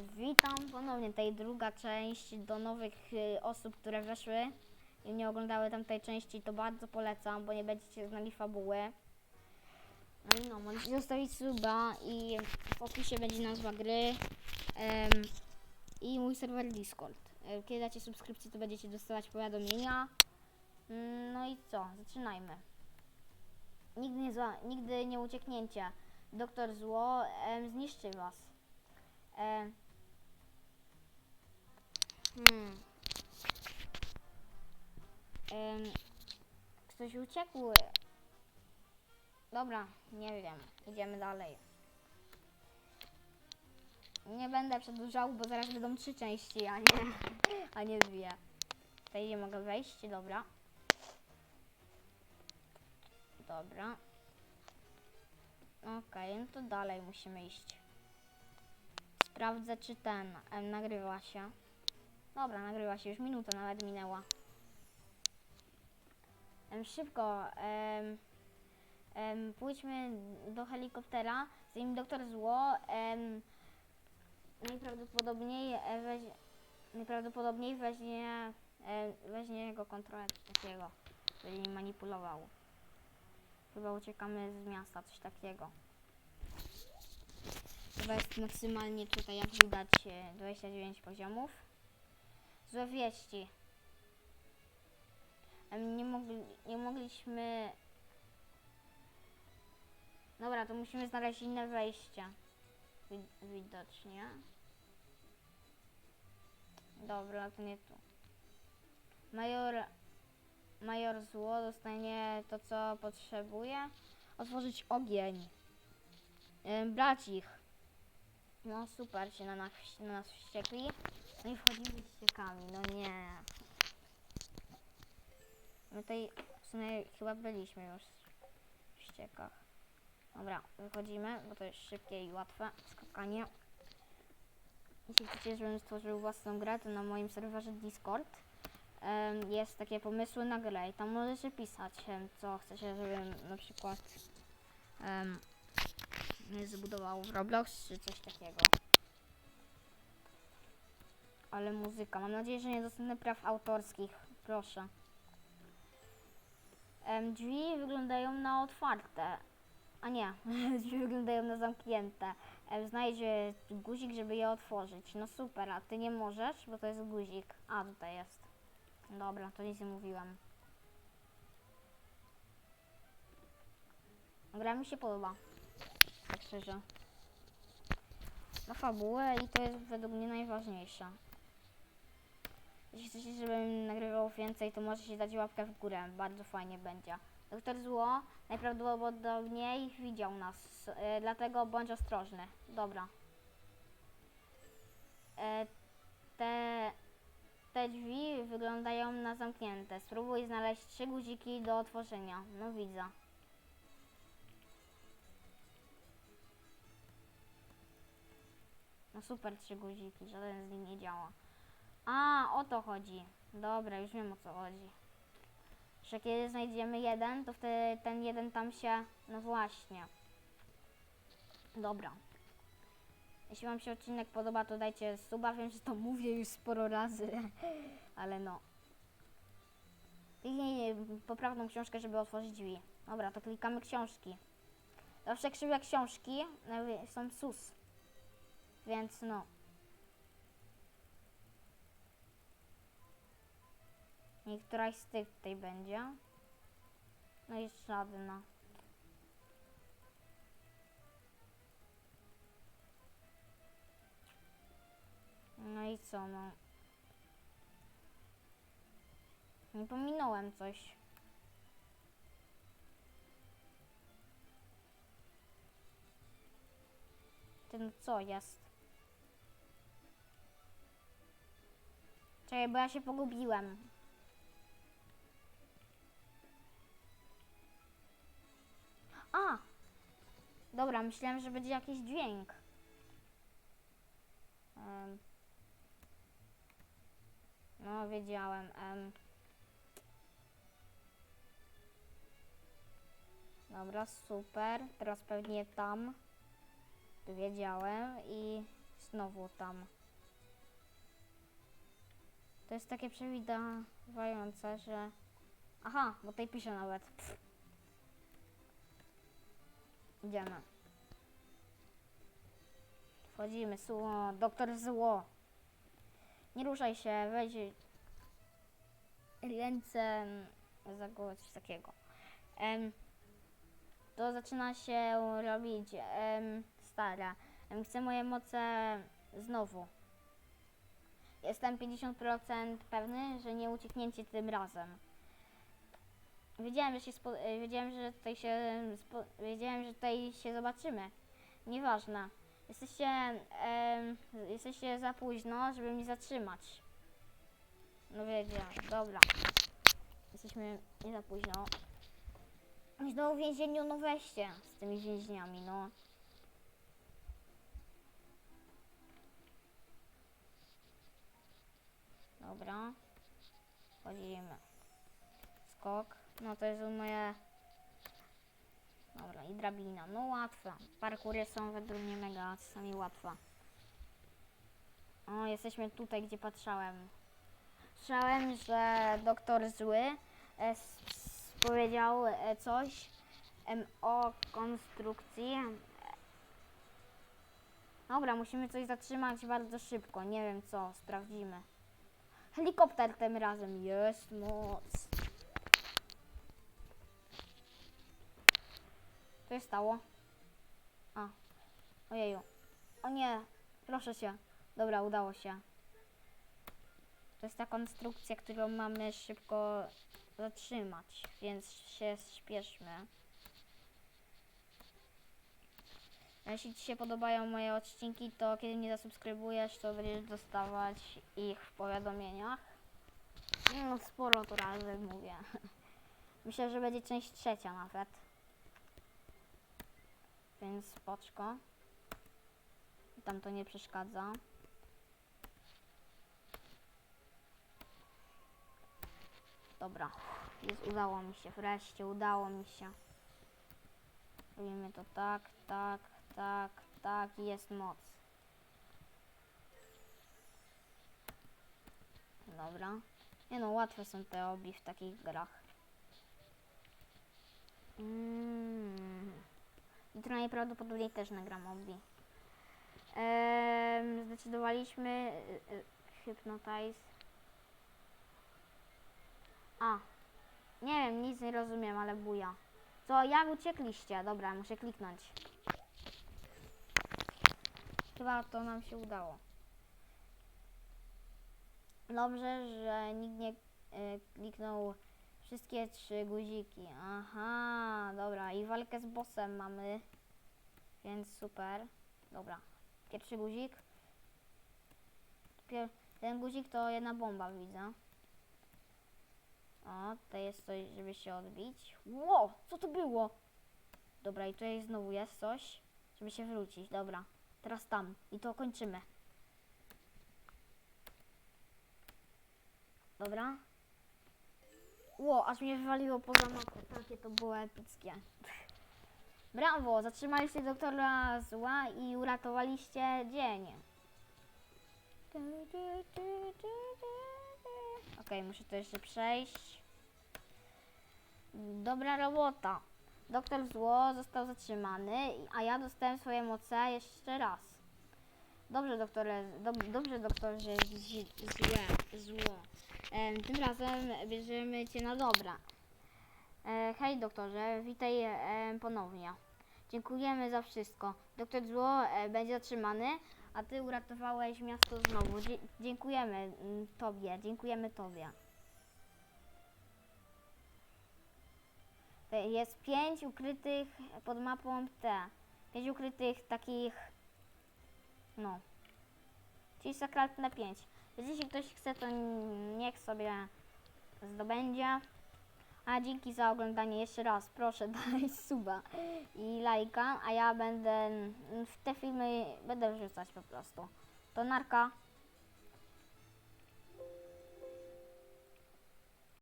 Witam ponownie, tej druga część do nowych y, osób, które weszły i nie oglądały tamtej części, to bardzo polecam, bo nie będziecie znali fabuły. No i no, możecie zostawić suba i w opisie będzie nazwa gry i mój serwer Discord. E, Kiedy dacie subskrypcję, to będziecie dostawać powiadomienia. Mm, No i co, zaczynajmy. Nigdy nie, zła, nigdy nie ucieknięcie. Doktor Zło zniszczy was. E, hmm. Em, ktoś uciekł. Dobra, nie wiem. Idziemy dalej. Nie będę przedłużał, bo zaraz będą trzy części, a nie, a nie dwie. Tutaj nie mogę wejść, dobra. Dobra. Okej, no to dalej musimy iść. Sprawdzę, czy ten nagrywa się. Dobra, nagrywa się, już minuta nawet minęła. Em, szybko, em, em, pójdźmy do helikoptera, zanim doktor zło em, najprawdopodobniej, e, najprawdopodobniej weźmie, e, weźmie jego kontrolę coś takiego, nim manipulował. Chyba uciekamy z miasta, coś takiego. Chyba jest maksymalnie tutaj, jak widać, e, 29 poziomów. Złe wieści. Nie, mogli, nie mogliśmy... Dobra, to musimy znaleźć inne wejście. Wi- widocznie. Dobra, to nie tu. Major... Major Zło dostanie to, co potrzebuje. Otworzyć ogień. Brać ich. No super, się na nas, na nas wściekli. No i wchodzimy z ściekami, no nie. My tutaj w sumie chyba byliśmy już w ściekach. Dobra, wychodzimy, bo to jest szybkie i łatwe skakanie. Jeśli chcecie, żebym stworzył własną grę, to na moim serwerze Discord jest takie pomysły na grę i tam możecie pisać, co chcecie, żebym na przykład em, zbudował w Roblox czy coś takiego. Ale muzyka. Mam nadzieję, że nie dostanę praw autorskich. Proszę. Em, drzwi wyglądają na otwarte. A nie, drzwi wyglądają na zamknięte. Em, znajdź e, guzik, żeby je otworzyć. No super, a ty nie możesz, bo to jest guzik. A, tutaj jest. Dobra, to nic nie mówiłem. Gra mi się podoba. Tak szczerze. Ma fabułę i to jest według mnie najważniejsze. Jeśli chcecie, żebym nagrywał więcej, to możecie dać łapkę w górę. Bardzo fajnie będzie. Doktor Zło najprawdopodobniej widział nas, e, dlatego bądź ostrożny. Dobra. E, te, te drzwi wyglądają na zamknięte. Spróbuj znaleźć trzy guziki do otworzenia. No widzę. No super, trzy guziki, żaden z nich nie działa. A, o to chodzi. Dobra, już wiem o co chodzi. Że kiedy znajdziemy jeden, to wtedy ten jeden tam się... No właśnie. Dobra. Jeśli wam się odcinek podoba, to dajcie suba. Wiem, że to mówię już sporo razy, ale no. Kliknij poprawną książkę, żeby otworzyć drzwi. Dobra, to klikamy książki. Zawsze krzywe książki e, są sus. Więc no. Niech któraś z tych tutaj będzie. No i żadna. No i co no? Nie pominąłem coś. Ten co jest? Czekaj, bo ja się pogubiłem. A! Dobra, myślałem, że będzie jakiś dźwięk. Em. No, wiedziałem. em. Dobra, super. Teraz pewnie tam. Wiedziałem i znowu tam. To jest takie przewidywające, że... Aha, bo tutaj pisze nawet. Pff. Idziemy. Wchodzimy, zło, doktor zło. Nie ruszaj się, weź ręce mm, za głowę, coś takiego. Em, to zaczyna się robić em, stare. Em, chcę moje moce znowu. Jestem 50% pewny, że nie ucieknięcie tym razem. Wiedziałem, że się spo, e, wiedziałem, że tutaj się spo, wiedziałem, że tutaj się zobaczymy. Nieważne. Jesteście, em, jesteście za późno, żeby mnie zatrzymać. No wiedziałem, dobra. Jesteśmy nie za późno. I Znowu w więzieniu, no weźcie z tymi więźniami, no. Dobra. Wchodzimy. Skok. No to jest moje... Dobra, i drabina. No łatwa. Parkury są według mnie mega czasami łatwa. O, jesteśmy tutaj, gdzie patrzałem. Słyszałem, że doktor zły e, powiedział e, coś em, o konstrukcji. Dobra, musimy coś zatrzymać bardzo szybko. Nie wiem co, sprawdzimy. Helikopter tym razem jest moc. Co się stało? A, ojeju. O nie, proszę się. Dobra, udało się. To jest ta konstrukcja, którą mamy szybko zatrzymać, więc się śpieszmy. Jeśli Ci się podobają moje odcinki, to kiedy mnie zasubskrybujesz, to będziesz dostawać ich w powiadomieniach. No sporo to razy mówię. Myślę, że będzie część trzecia nawet. Więc spoczko. Tam to nie przeszkadza. Dobra, jest, udało mi się, wreszcie udało mi się. Robimy to tak, tak, tak, tak jest moc. Dobra. Nie no, łatwe są te obi w takich grach. Mm. Jutro najprawdopodobniej też nagram obi. Ehm, zdecydowaliśmy y, y, Hypnotize. A. Nie wiem, nic nie rozumiem, ale buja. Co, jak uciekliście? Dobra, muszę kliknąć. Chyba to nam się udało. Dobrze, że nikt nie y, kliknął wszystkie trzy guziki. Aha, dobra. I walkę z bossem mamy. Więc super. Dobra. Pierwszy guzik. Pier ten guzik to jedna bomba, widzę. O, tutaj jest coś, żeby się odbić. Ło, co to było? Dobra, i tutaj znowu jest coś, żeby się wrócić. Dobra, teraz tam. I to kończymy. Dobra. Ło, aż mnie wywaliło poza mapę. Takie to było epickie. Brawo, zatrzymaliście doktora zła i uratowaliście dzień. Okej, muszę to jeszcze przejść. Dobra robota. Doktor zło został zatrzymany, a ja dostałem swoje moce jeszcze raz. Dobrze, doktorze, dob, dobrze, doktorze, zło. Em, tym razem bierzemy cię na dobra. E, hej, doktorze, witaj e, ponownie. Dziękujemy za wszystko. Doktor Zło e, będzie zatrzymany, a ty uratowałeś miasto znowu. Dzie- dziękujemy mm, tobie, dziękujemy tobie. E, Jest pięć ukrytych pod mapą T. Pięć ukrytych takich, no, czyli sakralne pięć. Jeśli ktoś chce, to niech sobie zdobędzie. A dzięki za oglądanie jeszcze raz. Proszę daj suba i lajka, a ja będę w te filmy będę wrzucać po prostu. To narka.